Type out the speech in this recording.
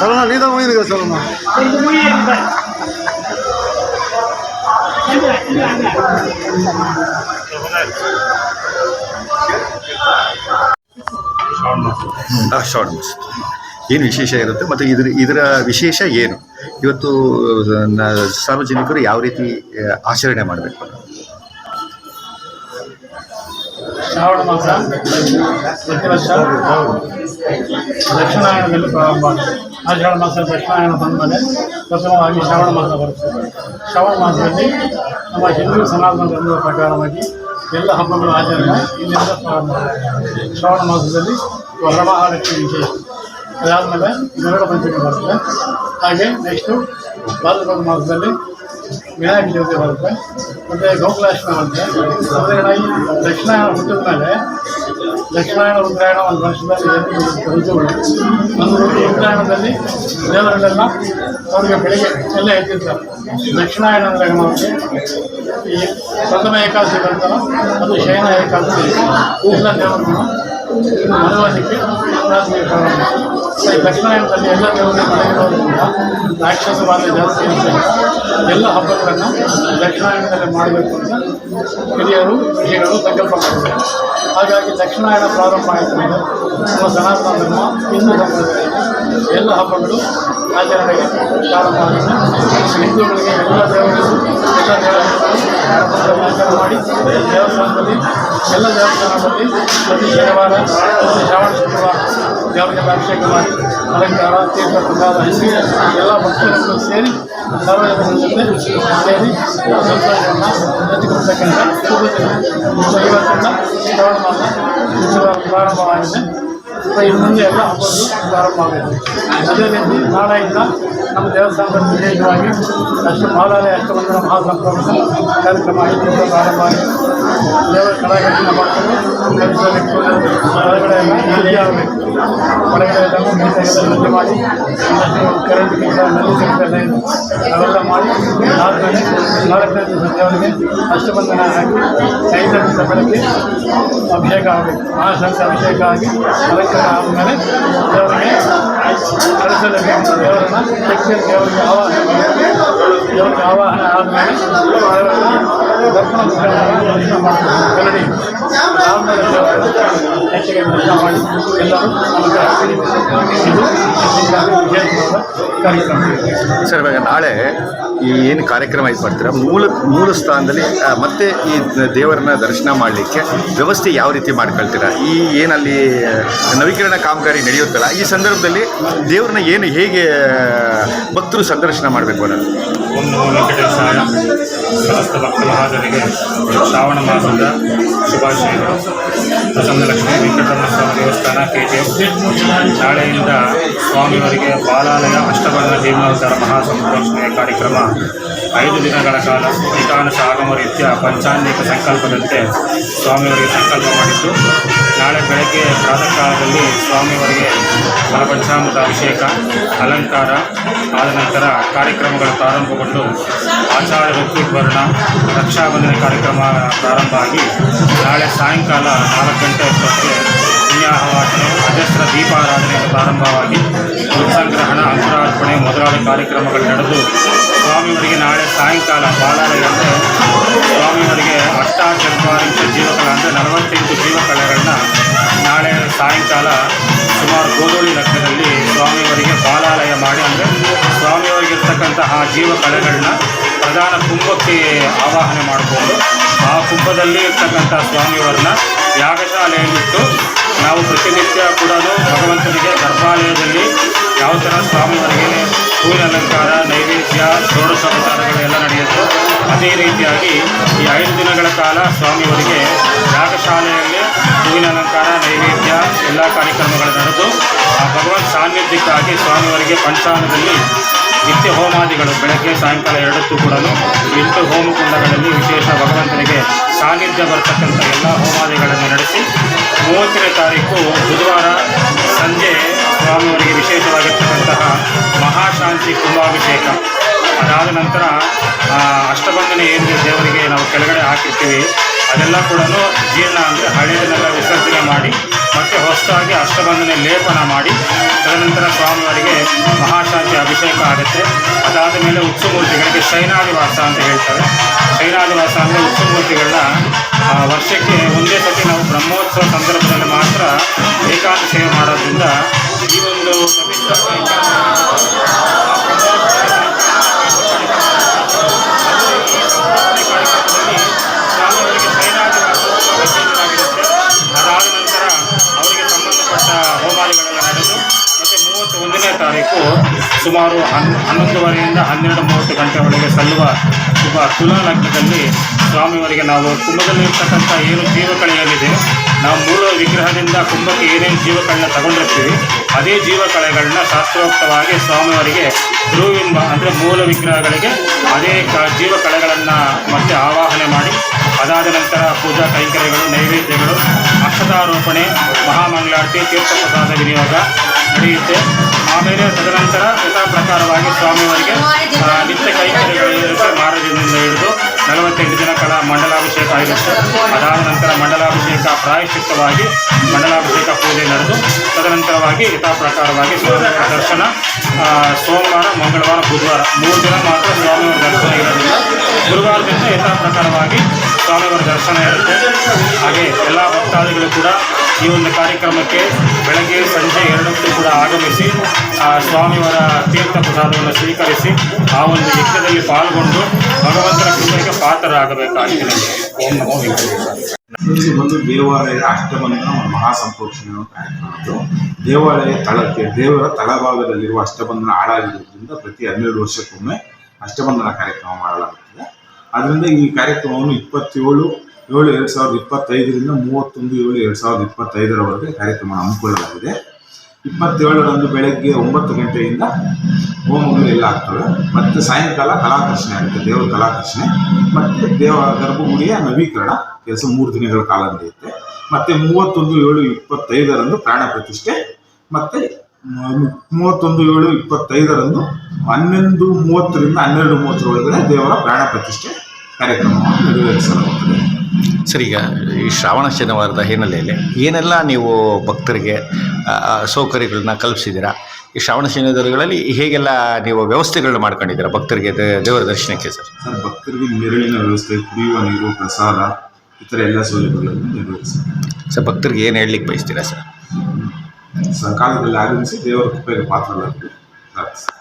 ಸಲಮ ನೀದ ಹೋಗಿನ ಸಲಮ short ಮಸ್ತ್ ಏನು ವಿಶೇಷ ಇರುತ್ತೆ ಮತ್ತು ಇದ್ರ ಇದರ ವಿಶೇಷ ಏನು? ಇವತ್ತು ನ- ಸಾರ್ವಜನಿಕರು ಯಾವ ರೀತಿ ಆಚರಣೆ ಮಾಡಬೇಕು? ಶ್ರಾವಣ ಮಾಸ ಪ್ರತಿ ವರ್ಷ ದಕ್ಷಿಣಾಯನದಲ್ಲಿ ಪ್ರಾರಂಭ ಆಗುತ್ತೆ ಮಾಸದ ಮಾಸ ಬಂದ ಬಂದಮೇಲೆ ಪ್ರಥಮವಾಗಿ ಶ್ರಾವಣ ಮಾಸ ಬರುತ್ತೆ. ಶ್ರಾವಣ ಮಾಸದಲ್ಲಿ ನಮ್ಮ ಹಿಂದೂ ಸನಾತನ ಧರ್ಮದ ಪ್ರಕಾರವಾಗಿ ಎಲ್ಲ ಹಬ್ಬಗಳು ಆಚರಣೆ ಇಲ್ಲಿಂದ ಪ್ರಾರಂಭ ಶ್ರಾವಣ ಮಾಸದಲ್ಲಿ ವರಮಹಾಲಕ್ಷ್ಮಿ ವಿಶೇಷ ಅದಾದಮೇಲೆ ಗರುಡ ಪಂಚಮಿ ಬರುತ್ತೆ. ಹಾಗೆ ನೆಕ್ಸ್ಟು ಭಾದ್ರಪದ ಮಾಸದಲ್ಲಿ ವಿನಾಯಕ ಚೌತಿ ಬರುತ್ತೆ. ಮತ್ತು ಗೋಕುಲಾಷ್ಟಮಿ ಬರುತ್ತೆ. ಈ ದಕ್ಷಿಣಾಯಣ ಹುಟ್ಟಿದ ಮೇಲೆ ದಕ್ಷಿಣಾಯನ ಉತ್ತರಾಯಣ ಒಂದು ವರ್ಷದಲ್ಲಿ ಒಂದು ಉತ್ತರಾಯಣದಲ್ಲಿ ದೇವರಲ್ಲೆಲ್ಲ ಅವರಿಗೆ ಬೆಳಿಗ್ಗೆ ಎಲ್ಲ ಎದ್ದಿರ್ತಾರೆ ದಕ್ಷಿಣಾಯಣ ಅಂದರೆ ನಮಗೆ ಈ ಪ್ರಥಮ ಏಕಾದಶಿ ನಂತರ ಅದು ಶಯನ ಏಕಾದಶಿ. ಎಲ್ಲ ದೇವರುಗಳು ಪ್ರಾರಂಭ ಈ ದಕ್ಷಿಣಾಯನದಲ್ಲಿ ಎಲ್ಲ ದೇವರಿಗೆ ಮನೆಗಿರೋದ್ರಿಂದ ರಾಕ್ಷಸ ಬಾಧೆ ಜಾಸ್ತಿ ಇರುತ್ತೆ ಎಲ್ಲ ಹಬ್ಬಗಳನ್ನು ದಕ್ಷಿಣಾಯಣದಲ್ಲಿ ಮಾಡಬೇಕು ಅಂತ ಹಿರಿಯರು ಹಿರಿಯರು ಸಂಕಲ್ಪ ಮಾಡಿದ್ದಾರೆ ಹಾಗಾಗಿ ದಕ್ಷಿಣಾಯನ ಪ್ರಾರಂಭ ಆಯಿತು ನಮ್ಮ ಸನಾತನ ಧರ್ಮ ಹಿಂದೂ ಸಂಪ್ರದಾಯ ಎಲ್ಲ ಹಬ್ಬಗಳು ಆಚರಣೆಗೆ ಪ್ರಾರಂಭ ಆಗಿದೆ ಹಿಂದೂಗಳಿಗೆ ಎಲ್ಲ ದೇವರು ಎಲ್ಲ ದೇವರುಗಳು ಆಚರಣೆ ಮಾಡಿ ದೇವಸ್ಥಾನದಲ್ಲಿ ಎಲ್ಲ ದೇವಸ್ಥಾನದಲ್ಲಿ ಪ್ರತಿ ಶನಿವಾರ ಪ್ರತಿ ಶ್ರಾವಣ ಶುಕ್ರವಾರ ದೇವರಿಗೆಲ್ಲ ಅಭಿಷೇಕ ಮಾಡಿ ಅಲಂಕಾರ ತೀರ್ಥ ಪ್ರಸಾದ ಹಂಚಿ ಎಲ್ಲ ಭಕ್ತರುಗಳು ಸೇರಿ ಸಾರ್ವಜನಿಕರ ಜೊತೆ ಸೇರಿ ಸಂತೋಷವನ್ನು ಹಂಚಿಕೊಳ್ತಕ್ಕಂಥ ಶುಭ ದಿನ ಸೊ ಇವತ್ತಿಂದ ಶ್ರಾವಣ ಮಾಸ ಉತ್ಸವ ಪ್ರಾರಂಭವಾಗಿದೆ ಸೊ ಇನ್ನು ಮುಂದೆ ಎಲ್ಲ ಹಬ್ಬಗಳು ಪ್ರಾರಂಭ ಆಗುತ್ತೆ ಅದೇ ರೀತಿ ನಾಳೆಯಿಂದ ನಮ್ಮ ದೇವಸ್ಥಾನದಲ್ಲಿ ವಿಶೇಷವಾಗಿ ಅಷ್ಟು ಮಾಲಾಲಯ ಅಷ್ಟಬಂಧನ ಮಹಾಸಂಪ್ರಮಣ ಕಾರ್ಯಕ್ರಮ ಐದರಿಂದ ಪ್ರಾರಂಭ ಆಗಿದೆ ದೇವರ ಕಲಾಕೃತಿನ ಮಾಡ್ಕೊಂಡು ಕೆಲಸದಲ್ಲಿ ಹೊರಗಡೆ ಎಲ್ಲ ಶುದ್ಧಿ ಆಗಬೇಕು ನೀಟಾಗೆಲ್ಲ ಶುದ್ಧಿ ಮಾಡಿ ಕರೆಂಟ್ ಕೆಲಸ ನಲ್ಲಿ ಕೆಲಸ ಅವೆಲ್ಲ ಮಾಡಿ ಆದಮೇಲೆ ನಾಲ್ಕನೇ ದಿವಸ ದೇವರಿಗೆ ಅಷ್ಟಬಂಧನ ಹಾಕಿ ಐದನೇ ದಿವಸ ಬೆಳಗ್ಗೆ ಅಭಿಷೇಕ ಆಗಬೇಕು ಮಹಾಶಂಕ ಅಭಿಷೇಕ ಆಗಿ ಅಲಂಕಾರ ಆದಮೇಲೆ ದೇವರಿಗೆ ಕಳಿಸಲೇಬೇಕು ದೇವರನ್ನ ದೇವರಿಗೆ ಆವಾಹನೆ ದೇವರಿಗೆ ಆವಾಹನೆ ಆದಮೇಲೆ ದರ್ಶನ ಸರ್, ಇವಾಗ ನಾಳೆ ಈ ಏನು ಕಾರ್ಯಕ್ರಮ ಇದು ಮಾಡ್ತೀರಾ? ಮೂಲ ಮೂಲ ಸ್ಥಾನದಲ್ಲಿ ಮತ್ತೆ ಈ ದೇವರನ್ನ ದರ್ಶನ ಮಾಡಲಿಕ್ಕೆ ವ್ಯವಸ್ಥೆ ಯಾವ ರೀತಿ ಮಾಡ್ಕೊಳ್ತೀರಾ? ಈ ಏನಲ್ಲಿ ನವೀಕರಣ ಕಾಮಗಾರಿ ನಡೆಯುತ್ತಲ್ಲ, ಈ ಸಂದರ್ಭದಲ್ಲಿ ದೇವ್ರನ್ನ ಏನು ಹೇಗೆ ಭಕ್ತರು ಸಂದರ್ಶನ ಮಾಡಬೇಕು ಅನ್ನೋದು? ಓಂ ನಮೋ ವೆಂಕಟೇಶಾಯ ಸಮಸ್ತ ಭಕ್ತ ಮಹಾಜನಿಗೆ ಶ್ರಾವಣ ಮಾಸದ ಶುಭಾಶಯಗಳು. ಪ್ರಸನ್ನ ಲಕ್ಷ್ಮೀ ವೆಂಕಟರಮಣ ಸ್ವಾಮಿ ದೇವಸ್ಥಾನ ಕೆ ಜಿ ನಾಳೆಯಿಂದ ಸ್ವಾಮಿಯವರಿಗೆ ಬಾಲಾಲಯ ಅಷ್ಟಬಂಧ ಜೀವನೋದ್ಧಾರ ಮಹಾಸಂಪ್ರೋಷಣೆಯ ಕಾರ್ಯಕ್ರಮ. ಐದು ದಿನಗಳ ಕಾಲ ಏಕಾನಶ ಆಗಮ ರೀತ್ಯ ಪಂಚಾಂಗಿಕ ಸಂಕಲ್ಪದಂತೆ ಸ್ವಾಮಿಯವರಿಗೆ ಸಂಕಲ್ಪ ಮಾಡಿದ್ದು, ನಾಳೆ ಬೆಳಗ್ಗೆ ಪ್ರಾತಃ ಕಾಲದಲ್ಲಿ ಸ್ವಾಮಿಯವರಿಗೆ ಫಲಪಂಚಾಮೃತ ಅಭಿಷೇಕ, ಅಲಂಕಾರ ಆದ ನಂತರ ಕಾರ್ಯಕ್ರಮಗಳು ಪ್ರಾರಂಭಗೊಂಡು ಆಚಾರ್ಯ ಋತ್ವಿವರ್ಣ ರಕ್ಷಾಬಂಧನ ಕಾರ್ಯಕ್ರಮ ಪ್ರಾರಂಭ ಆಗಿ ನಾಳೆ ಸಾಯಂಕಾಲ ನಾಲ್ಕು ಗಂಟೆ ಅಷ್ಟೊತ್ತಿಗೆ ಪುಣ್ಯಾಹವಾಚನೆ ಅಜಸ್ರ ದೀಪಾರಾಧನೆ ಪ್ರಾರಂಭವಾಗಿ ಸಂಗ್ರಹಣ ಅಂಕುರಾರ್ಪಣೆ ಮೊದಲಾದ ಕಾರ್ಯಕ್ರಮಗಳು ನಡೆದು ಸ್ವಾಮಿಯವರಿಗೆ ನಾಳೆ ಸಾಯಂಕಾಲ ಬಾಲಾಲಯ ಸ್ವಾಮಿಯವರಿಗೆ ಅಷ್ಟಾಚತ್ವಾರಿಂಶ ಜೀವಕಳ ಅಂದರೆ ನಲವತ್ತೆಂಟು ಜೀವಕಲೆಗಳನ್ನ ನಾಳೆ ಸಾಯಂಕಾಲ ಸುಮಾರು ಗೋಧೂಳಿ ಲಕ್ಷದಲ್ಲಿ ಸ್ವಾಮಿಯವರಿಗೆ ಬಾಲಾಲಯ ಮಾಡಿ, ಅಂದರೆ ಸ್ವಾಮಿಯವರಿಗಿರ್ತಕ್ಕಂತಹ ಜೀವ ಕಳೆಗಳನ್ನ ಪ್ರಧಾನ ಕುಂಭಕ್ಕೆ ಆವಾಹನೆ ಮಾಡಿಕೊಂಡು, ಆ ಕುಂಭದಲ್ಲಿ ಇರ್ತಕ್ಕಂಥ ಸ್ವಾಮಿಯವರನ್ನ ಯಾಗಶಾಲೆಯಲ್ಲಿಟ್ಟು ನಾವು ಪ್ರತಿನಿತ್ಯ ಕೂಡ ಭಗವಂತನಿಗೆ ಗರ್ಭಾಲಯದಲ್ಲಿ ಯಾವ ಥರ ಸ್ವಾಮಿಯವರಿಗೆ ಹೂವಿನ ಅಲಂಕಾರ, ನೈವೇದ್ಯ ಷೋಡಶೋಪಚಾರಗಳೆಲ್ಲ ನಡೆಯುತ್ತೋ, ಅದೇ ರೀತಿಯಾಗಿ ಈ ಐದು ದಿನಗಳ ಕಾಲ ಸ್ವಾಮಿಯವರಿಗೆ ಯಾಗಶಾಲೆಯಲ್ಲಿ ಹೂವಿನ ಅಲಂಕಾರ, ನೈವೇದ್ಯ, ಎಲ್ಲ ಕಾರ್ಯಕ್ರಮಗಳು ನಡೆದು, ಆ ಭಗವಂತ ಸಾನ್ನಿಧ್ಯಕ್ಕಾಗಿ ಸ್ವಾಮಿಯವರಿಗೆ ಪಂಚಾಂಗದಲ್ಲಿ ನಿತ್ಯ ಹೋಮಾದಿಗಳು ಬೆಳಗ್ಗೆ ಸಾಯಂಕಾಲ ಎರಡಕ್ಕೂ ಕೂಡ ಎಂಟು ಹೋಮಕುಂಡಗಳಲ್ಲಿ ವಿಶೇಷ ಭಗವಂತನಿಗೆ ಸಾನ್ನಿಧ್ಯ ಬರ್ತಕ್ಕಂಥ ಎಲ್ಲ ಹೋಮಾದಿಗಳನ್ನು ನಡೆಸಿ, ಮೂವತ್ತನೇ ತಾರೀಕು ಬುಧವಾರ ಸಂಜೆ ಸ್ವಾಮಿಯವರಿಗೆ ವಿಶೇಷವಾಗಿರ್ತಕ್ಕಂತಹ ಮಹಾಶಾಂತಿ ಕುಂಭಾಭಿಷೇಕ. ಅದಾದ ನಂತರ ಅಷ್ಟಬಂಧನೆ ಏನು ದೇವರಿಗೆ ನಾವು ಕೆಳಗಡೆ ಹಾಕಿರ್ತೀವಿ. ಅದೆಲ್ಲ ಕೂಡ ಜೀರ್ಣ ಅಂದರೆ ಹಳೆಯದನ್ನೆಲ್ಲ ವಿಸರ್ಜನೆ ಮಾಡಿ ಮತ್ತೆ ಹೊಸದಾಗಿ ಅಷ್ಟಬಂಧನೆ ಲೇಪನ ಮಾಡಿ, ತದನಂತರ ಸ್ವಾಮಿಯವರಿಗೆ ಮಹಾಶಾಂತಿ ಅಭಿಷೇಕ ಆಗುತ್ತೆ. ಅದಾದ ಮೇಲೆ ಉತ್ಸುಮೂರ್ತಿಗಳಿಗೆ ಶೈನಾದಿವಾಸ ಅಂತ ಹೇಳ್ತಾರೆ. ಶೈನಾದಿವಾಸ ಅಂದರೆ ಉತ್ಸುಮೂರ್ತಿಗಳನ್ನ ವರ್ಷಕ್ಕೆ ಒಂದೇ ಸತಿ ನಾವು ಬ್ರಹ್ಮೋತ್ಸವ ಸಂದರ್ಭದಲ್ಲಿ ಮಾತ್ರ ಏಕಾಂತ ಸೇವೆ ಮಾಡೋದ್ರಿಂದ ಈ ಒಂದು ತಾರೀಕು ಸುಮಾರು ಹನ್, ಹನ್ನೊಂದುವರೆಯಿಂದ ಹನ್ನೆರಡು ಮೂವತ್ತು ಗಂಟೆವರೆಗೆ ಸಲ್ಲುವ ಶುಭ ತುಲಾ ಲಗ್ನದಲ್ಲಿ ಸ್ವಾಮಿಯವರಿಗೆ ನಾವು ಕುಂಭದಲ್ಲಿರ್ತಕ್ಕಂಥ ಏನು ಜೀವಕಳೆಯಲ್ಲಿದೆ ನಾವು ಮೂಲ ವಿಗ್ರಹದಿಂದ ಕುಂಭಕ್ಕೆ ಏನೇನು ಜೀವಕಳನ್ನ ತಗೊಂಡಿರ್ತೀವಿ, ಅದೇ ಜೀವಕಳೆಗಳನ್ನ ಶಾಸ್ತ್ರೋಕ್ತವಾಗಿ ಸ್ವಾಮಿಯವರಿಗೆ ಧ್ರುವಿಂಬ ಅಂದರೆ ಮೂಲ ವಿಗ್ರಹಗಳಿಗೆ ಅದೇ ಕ, ಜೀವಕಳೆಗಳನ್ನು ಮತ್ತೆ ಆವಾಹನೆ ಮಾಡಿ, ಅದಾದ ನಂತರ ಪೂಜಾ ಕೈಂಕರ್ಯಗಳು, ನೈವೇದ್ಯಗಳು, ಅಕ್ಷತಾರೋಪಣೆ, ಮಹಾಮಂಗಳಾರತಿ ತೀರ್ಥಪ್ರಸಾದ ವಿನಿಯೋಗ ನಡೆಯುತ್ತೆ ಆಮೇಲೆ ತದನಂತರ ಯಥಾ ಪ್ರಕಾರವಾಗಿ ಸ್ವಾಮಿಯವರಿಗೆ ನಿತ್ಯ ಕೈಕರ್ಯಗಳಿರುತ್ತೆ ಮಾರದಿಂದ ಹಿಡಿದು ನಲವತ್ತೆಂಟು ದಿನ ಕಾಲ ಮಂಡಲಾಭಿಷೇಕ ಆಗಿರುತ್ತೆ ಅದಾದ ನಂತರ ಮಂಡಲಾಭಿಷೇಕ ಪ್ರಾಯಶ್ಚಿತ್ತವಾಗಿ ಮಂಡಲಾಭಿಷೇಕ ಪೂಜೆ ನಡೆದು, ತದನಂತರವಾಗಿ ಯಥಾ ಪ್ರಕಾರವಾಗಿ ಸ್ವಾಮಿಯವರ ದರ್ಶನ ಸೋಮವಾರ, ಮಂಗಳವಾರ, ಬುಧವಾರ, ಮೂರು ದಿನ ಮಾತ್ರ ಸ್ವಾಮಿಯವರ ದರ್ಶನ ಇರೋದಿಲ್ಲ ಗುರುವಾರದಿಂದ ಯಥಾ ಪ್ರಕಾರವಾಗಿ ಸ್ವಾಮಿಯವರ ದರ್ಶನ ಇರುತ್ತೆ. ಹಾಗೆ ಎಲ್ಲ ಭಕ್ತಾದಿಗಳು ಕೂಡ ಈ ಒಂದು ಕಾರ್ಯಕ್ರಮಕ್ಕೆ ಬೆಳಗ್ಗೆ ಸಂಜೆ ಎರಡಕ್ಕೂ ಕೂಡ ಆಗಮಿಸಿ ಸ್ವಾಮಿಯವರ ತೀರ್ಥ ಪ್ರಸಾದವನ್ನು ಸ್ವೀಕರಿಸಿ, ಆ ಒಂದು ಯಜ್ಞದಲ್ಲಿ ಪಾಲ್ಗೊಂಡು ಭಗವಂತನ ಕೃಪೆಗೆ ಪಾತ್ರರಾಗಬೇಕಾಗಿದೆ. ಓಂ ನಮೋ ವೆಂಕಟೇಶ ಬಂದು ದೇವಾಲಯದ ಅಷ್ಟಬಂಧನ ಒಂದು ಮಹಾಸಂಪ್ರೋಕ್ಷಣೆ ಕಾರ್ಯಕ್ರಮ ದೇವಾಲಯ ತಳಕ್ಕೆ, ದೇವರ ತಳಭಾಗದಲ್ಲಿರುವ ಅಷ್ಟಬಂಧನ ಹಾಳಾಗಿರುವುದರಿಂದ ಪ್ರತಿ ಹನ್ನೆರಡು ವರ್ಷಕ್ಕೊಮ್ಮೆ ಅಷ್ಟಬಂಧನ ಕಾರ್ಯಕ್ರಮ ಮಾಡಲಾಗುತ್ತದೆ. ಅದರಿಂದ ಈ ಕಾರ್ಯಕ್ರಮವನ್ನು ಇಪ್ಪತ್ತೇಳು, ಏಳು, ಎರಡು ಸಾವಿರದ ಇಪ್ಪತ್ತೈದರಿಂದ ಮೂವತ್ತೊಂದು, ಏಳು, ಎರಡು ಸಾವಿರದ ಇಪ್ಪತ್ತೈದರವರೆಗೆ ಕಾರ್ಯಕ್ರಮ ಹಮ್ಮಿಕೊಳ್ಳಲಾಗಿದೆ. ಇಪ್ಪತ್ತೇಳರಂದು ಬೆಳಗ್ಗೆ ಒಂಬತ್ತು ಗಂಟೆಯಿಂದ ಹೋಮಗಳು ಎಲ್ಲ ಆಗ್ತವೆ. ಮತ್ತು ಸಾಯಂಕಾಲ ಕಲಾಕರ್ಷಣೆ ಆಗುತ್ತೆ, ದೇವರ ಕಲಾಕರ್ಷಣೆ. ಮತ್ತು ದೇವ ಗರ್ಭಗುಡಿಯ ನವೀಕರಣ, ಕೆಲಸ ಮೂರು ದಿನಗಳ ಕಾಲ ನಡೆಯುತ್ತೆ ಮತ್ತು ಮೂವತ್ತೊಂದು, ಏಳು, ಇಪ್ಪತ್ತೈದರಂದು ಪ್ರಾಣ ಪ್ರತಿಷ್ಠೆ. ಮತ್ತು ಮೂವತ್ತೊಂದು ಏಳು ಇಪ್ಪತ್ತೈದರಂದು ಹನ್ನೊಂದು ಮೂವತ್ತರಿಂದ ಹನ್ನೆರಡು ಮೂವತ್ತರೊಳಗಡೆ ದೇವರ ಪ್ರಾಣ ಪ್ರತಿಷ್ಠೆ ಕಾರ್ಯಕ್ರಮವನ್ನು ನೆರವೇರಿಸಲಾಗುತ್ತದೆ. ಸರ್ ಈಗ ಈ ಶ್ರಾವಣ ಶನಿವಾರದ ಹಿನ್ನೆಲೆಯಲ್ಲಿ ಏನೆಲ್ಲ ನೀವು ಭಕ್ತರಿಗೆ ಸೌಕರ್ಯಗಳನ್ನ ಕಲ್ಪಿಸಿದ್ದೀರಾ? ಈ ಶ್ರಾವಣ ಶನಿವಾರಗಳಲ್ಲಿ ಹೇಗೆಲ್ಲ ನೀವು ವ್ಯವಸ್ಥೆಗಳನ್ನ ಮಾಡ್ಕೊಂಡಿದ್ದೀರಾ ಭಕ್ತರಿಗೆ ದೇವರ ದರ್ಶನಕ್ಕೆ ಸರ್? ಸರ್ ಭಕ್ತರಿಗೆ ನೆರಳಿನ ವ್ಯವಸ್ಥೆ ಕುಡಿಯುವ ನೀರು ಪ್ರಸಾದ ಇತರ ಎಲ್ಲ ಸೌಲಭ್ಯಗಳನ್ನು ನೆರವೇರಿಸಿ. ಸರ್ ಭಕ್ತರಿಗೆ ಏನು ಹೇಳಲಿಕ್ಕೆ ಬಯಸ್ತೀರಾ ಸರ್? ಸಕಾಲದಲ್ಲಿ ಆಗಮಿಸಿ ದೇವರ ಕೃಪೆಗೆ ಪಾತ್ರರಾಗಬೇಕು ಪ್ರಾರ್ಥಿಸ್ತೀನಿ